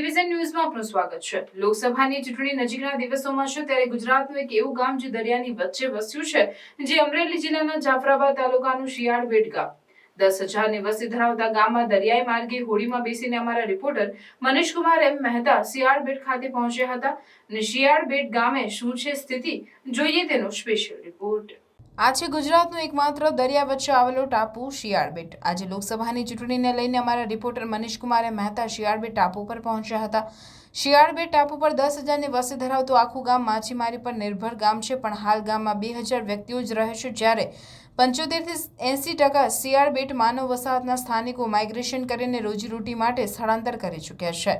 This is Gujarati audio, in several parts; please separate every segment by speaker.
Speaker 1: ડિવિઝન ન્યૂઝમાં આપનું સ્વાગત છે. લોકસભાની ચૂંટણી નજીકના દિવસોમાં છે ત્યારે ગુજરાતનું એક એવું ગામ જે દરિયાની વચ્ચે વસ્યું છે, જે અમરેલી જિલ્લાના જાફરાબાદ તાલુકાનું શિયાળબેટ ગામ. દસ હજારની વસ્તી ધરાવતા ગામમાં દરિયાઈ માર્ગે હોડીમાં બેસીને અમારા રિપોર્ટર મનીષકુમાર એમ મહેતા શિયાળબેટ ખાતે પહોંચ્યા હતા. અને શિયાળબેટ ગામે શું છે સ્થિતિ, જોઈએ તેનો સ્પેશિયલ રિપોર્ટ આ છે ગુજરાતનું એકમાત્ર દરિયા વચ્ચે આવેલો ટાપુ શિયાળબેટ. આજે લોકસભાની ચૂંટણીને લઈને અમારા રિપોર્ટર મનીષકુમારે મહેતા શિયાળબેટ ટાપુ પર પહોંચ્યા હતા. શિયાળબેટ ટાપુ પર દસ હજારની વસ્તી ધરાવતું આખું ગામ માછીમારી પર નિર્ભર ગામ છે, પણ હાલ ગામમાં બે હજાર વ્યક્તિઓ જ રહે છે, જ્યારે પંચોતેરથી એંસી ટકા શિયાળબેટ માનવ વસાહતના સ્થાનિકો માઇગ્રેશન કરીને રોજીરોટી માટે સ્થળાંતર કરી ચૂક્યા છે.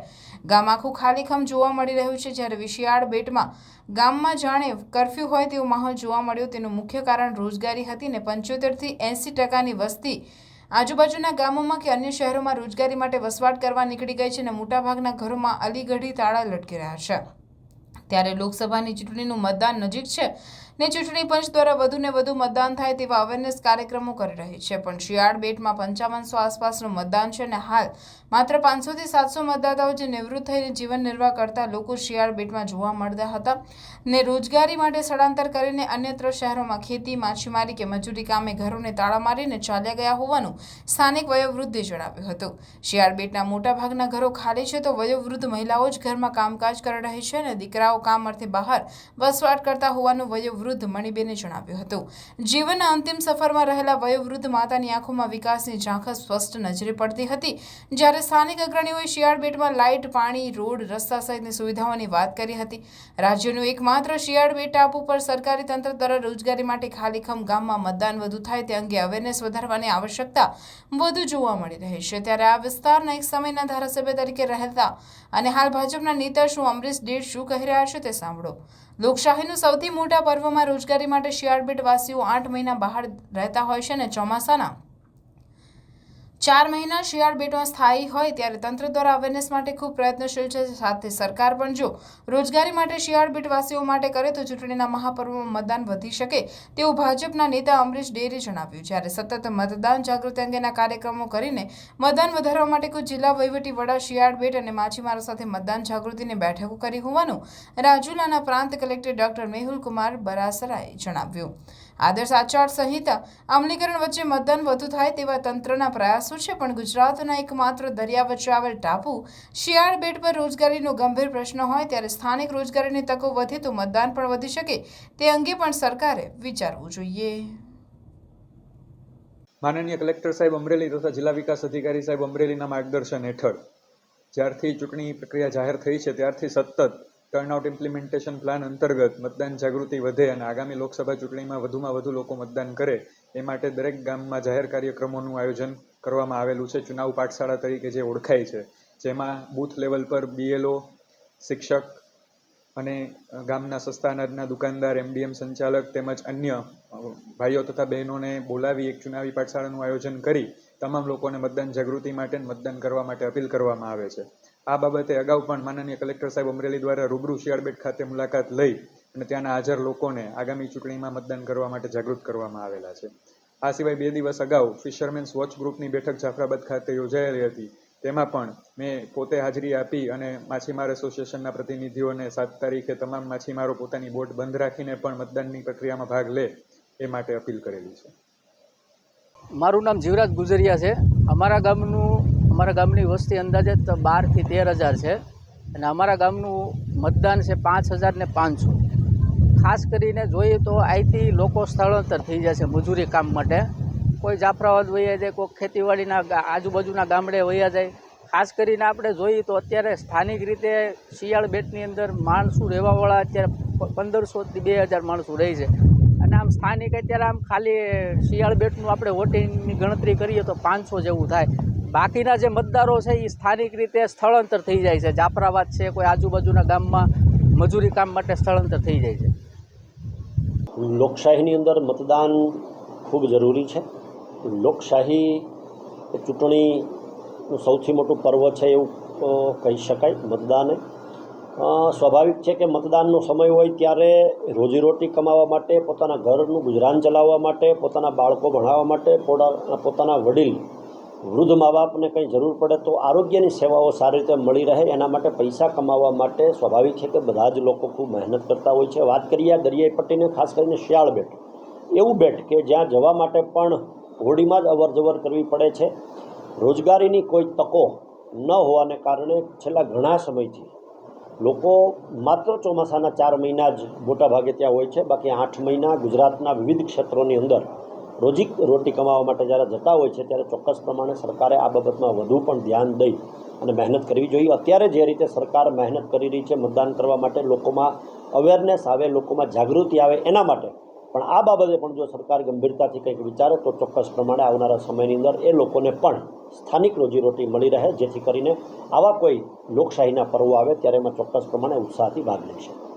Speaker 1: ગામ આખું ખાલીખમ જોવા મળી રહ્યું છે, જ્યારે વિશિયાળ બેટમાં ગામમાં જાણે કરફ્યુ હોય તેવો માહોલ જોવા મળ્યો. તેનું મુખ્ય કારણ રોજગારી હતી ને પંચોતેરથી એંસી ટકાની વસ્તી આજુબાજુના ગામોમાં કે અન્ય શહેરોમાં રોજગારી માટે વસવાટ કરવા નીકળી ગઈ છે અને મોટાભાગના ઘરોમાં અલીગઢી તાળા લટકી રહ્યા છે. ત્યારે લોકસભાની ચૂંટણીનું મતદાન નજીક છે. ને ચૂંટણી પંચ દ્વારા વધુને વધુ મતદાન થાય તેવા અવેરનેસ કાર્યક્રમો કરી રહી છે. પણ શિયાળ બેટમાં પંચાવનસો આસપાસનું મતદાન છે અને હાલ માત્ર પાંચસોથી સાતસો મતદાતાઓ જે નિવૃત્ત થઈને જીવન નિર્વાહ કરતા લોકો શિયાળ બેટમાં જોવા મળતા હતા ને રોજગારી માટે સ્થળાંતર કરીને અન્યત્ર શહેરોમાં ખેતી, માછીમારી કે મજૂરી કામે ઘરોને તાળા મારીને ચાલ્યા ગયા હોવાનું સ્થાનિક વયોવૃદ્ધે જણાવ્યું હતું. શિયાળ બેટના મોટાભાગના ઘરો ખાલી છે તો વયોવૃદ્ધ મહિલાઓ જ ઘરમાં કામકાજ કરી રહી છે અને દીકરાઓ કામ અર્થે બહાર વસવાટ કરતા હોવાનું વયોવૃદ્ધ મણિબેને જણાવ્યું હતું. જીવનના અંતિમ સફરમાં રહેલા વયોવૃદ્ધ માતાની આંખોમાં વિકાસની ઝાંખર સ્પષ્ટ નજરે પડતી હતી. જ્યારે સ્થાનિક અગ્રણીઓએ શિયાળ બેટમાં લાઇટ, પાણી, રોડ, રસ્તા સહિતની સુવિધાઓની વાત કરી હતી. રાજ્યનું એકમાત્ર શિયાળ બેટ ટાપુ પર સરકારી તંત્ર દ્વારા રોજગારી માટે ખાલીખમ ગામમાં મતદાન વધુ થાય તે અંગે અવેરનેસ વધારવાની આવશ્યકતા વધુ જોવા મળી રહી છે. ત્યારે આ વિસ્તારના એક સમયના ધારાસભ્ય તરીકે રહેતા અને હાલ ભાજપના નેતા શું અમરીશ ડેડ શું કહી રહ્યા છે તે સાંભળો. લોકશાહીનું સૌથી મોટા પર્વમાં રોજગારી માટે શિયાળબેટ વાસીઓ આઠ મહિના બહાર રહેતા હોય છે અને ચોમાસાના ચાર મહિના શિયાળ બેટમાં સ્થાયી હોય ત્યારે તંત્ર દ્વારા અવેરનેસ માટે ખૂબ પ્રયત્નશીલ છે. સાથે સરકાર પણ જો રોજગારી માટે શિયાળ બેટવાસીઓ માટે કરે તો ચૂંટણીના મહાપર્વમાં મતદાન વધી શકે તેવું ભાજપના નેતા અમરીશ ડેરે જણાવ્યું. જ્યારે સતત મતદાન જાગૃતિ અંગેના કાર્યક્રમો કરીને મતદાન વધારવા માટે કોઈ જિલ્લા વહીવટી વડા શિયાળ બેટ અને માછીમારો સાથે મતદાન જાગૃતિની બેઠકો કરી હોવાનું રાજુલાના પ્રાંત કલેક્ટર ડોક્ટર મેહુલ કુમાર બરાસરાએ જણાવ્યું. આદર્શ આચાર સંહિતા અમલીકરણ વચ્ચે મતદાન વધુ થાય તેવા તંત્રના પ્રયાસો છે, પણ ગુજરાતના એકમાત્ર દરિયા વચ્ચે આવેલ ટાપુ શિયાળ બેટ પર રોજગારીનો ગંભીર પ્રશ્ન હોય ત્યારે સ્થાનિક રોજગારીની તકો વધે તો મતદાન પણ વધી શકે. તે અંગે પણ સરકારે વિચારવું જોઈએ.
Speaker 2: માનનીય કલેક્ટર સાહેબ અમરેલી તથા જિલ્લા વિકાસ અધિકારી સાહેબ અમરેલીના માર્ગદર્શન હેઠળ જ્યારથી ચૂંટણી પ્રક્રિયા જાહેર થઈ છે, ત્યારથી સતત ટર્નઆઉટ ઇમ્પ્લિમેન્ટેશન પ્લાન અંતર્ગત મતદાન જાગૃતિ વધે અને આગામી લોકસભા ચૂંટણીમાં વધુમાં વધુ લોકો મતદાન કરે, એ માટે દરેક ગામમાં જાહેર કાર્યક્રમોનું આયોજન કરવામાં આવેલું છે. ચુનાવ પાઠશાળા તરીકે જે ઓળખાય છે, જેમાં બૂથ લેવલ પર બીએલઓ શિક્ષક અને ગામના સસ્તા અનાજના દુકાનદાર એમડીએમ સંચાલક તેમજ અન્ય ભાઈઓ તથા બહેનોને બોલાવી એક ચુનાવી પાઠશાળાનું આયોજન કરી, તમામ લોકોને મતદાન જાગૃતિ માટે મતદાન કરવા માટે અપીલ કરવામાં આવે છે. આ બાબતે અગાઉ પણ માનનીય કલેક્ટર સાહેબ અમરેલી દ્વારા રૂબરૂ શિયાળબેટ ખાતે મુલાકાત લઈ અને ત્યાંના હાજર લોકોને આગામી ચૂંટણીમાં મતદાન કરવા માટે જાગૃત કરવામાં આવેલા છે. આ સિવાય બે દિવસ અગાઉ ફિશરમેન્સ વોચ ગ્રુપની બેઠક જાફરાબાદ ખાતે યોજાયેલી હતી. તેમાં પણ મેં પોતે હાજરી આપી અને માછીમાર એસોસિએશનના પ્રતિનિધિઓને સાત તારીખે તમામ માછીમારો પોતાની બોટ બંધ રાખીને પણ મતદાનની પ્રક્રિયામાં ભાગ લે એ માટે અપીલ કરેલી છે.
Speaker 3: મારું નામ જીવરાજ ગુજરિયા છે. અમારા ગામનું અમારા ગામની વસ્તી અંદાજે બારથી તેર હજાર છે અને અમારા ગામનું મતદાન છે પાંચ હજાર ને પાંચસો. ખાસ કરીને જોઈએ તો અહીંથી લોકો સ્થળાંતર થઈ જાય છે મજૂરી કામ માટે. કોઈ જાફરાબાદ વયા જાય, કોઈ ખેતીવાડીના આજુબાજુના ગામડે વયા જાય. ખાસ કરીને આપણે જોઈએ તો અત્યારે સ્થાનિક રીતે શિયાળ બેટની અંદર માણસો રહેવાવાળા અત્યારે પંદરસોથી બે હજાર માણસો રહે છે. અને આમ સ્થાનિક અત્યારે આમ ખાલી શિયાળ બેટનું આપણે વોટિંગની ગણતરી કરીએ તો પાંચસો જેવું થાય. બાકીના જે મતદારો છે એ સ્થાનિક રીતે સ્થળાંતર થઈ જાય છે. જાફરાબાદ છે, કોઈ આજુબાજુના ગામમાં મજૂરી કામ માટે સ્થળાંતર થઈ જાય છે.
Speaker 4: લોકશાહીની અંદર મતદાન ખૂબ જરૂરી છે. લોકશાહી ચૂંટણીનું સૌથી મોટું પર્વ છે એવું કહી શકાય મતદાન સ્વાભાવિક છે કે મતદાનનો સમય હોય ત્યારે રોજીરોટી કમાવા માટે, પોતાના ઘરનું ગુજરાન ચલાવવા માટે, પોતાના બાળકો ભણાવવા માટે પોતા- પોતાના વડીલ વૃદ્ધ મા બાપને કંઈ જરૂર પડે તો આરોગ્યની સેવાઓ સારી રીતે મળી રહે, એના માટે પૈસા કમાવા માટે સ્વાભાવિક છે કે બધા જ લોકો ખૂબ મહેનત કરતા હોય છે. વાત કરીએ દરિયાઈ પટ્ટીને, ખાસ કરીને શિયાળ બેટ. એવું બેટ કે જ્યાં જવા માટે પણ હોડીમાં જ અવર જવર કરવી પડે છે. રોજગારીની કોઈ તકો ન હોવાને કારણે છેલ્લા ઘણા સમયથી લોકો માત્ર ચોમાસાના ચાર મહિના જ મોટાભાગે ત્યાં હોય છે. બાકી આઠ મહિના ગુજરાતના વિવિધ ક્ષેત્રોની અંદર રોજી રોટી કમાવા માટે જ્યારે જતા હોય છે, ત્યારે ચોક્કસ પ્રમાણે સરકારે આ બાબતમાં વધુ પણ ધ્યાન દઈ અને મહેનત કરવી જોઈએ. અત્યારે જે રીતે સરકાર મહેનત કરી રહી છે મતદાન કરવા માટે, લોકોમાં અવેરનેસ આવે, લોકોમાં જાગૃતિ આવે એના માટે. પણ આ બાબતે પણ જો સરકાર ગંભીરતાથી કંઈક વિચારે, તો ચોક્કસ પ્રમાણે આવનારા સમયની અંદર એ લોકોને પણ સ્થાનિક રોજીરોટી મળી રહે, જેથી કરીને આવા કોઈ લોકશાહીના પર્વો આવે, ત્યારે એમાં ચોક્કસ પ્રમાણે ઉત્સાહથી ભાગ લઈ શકે.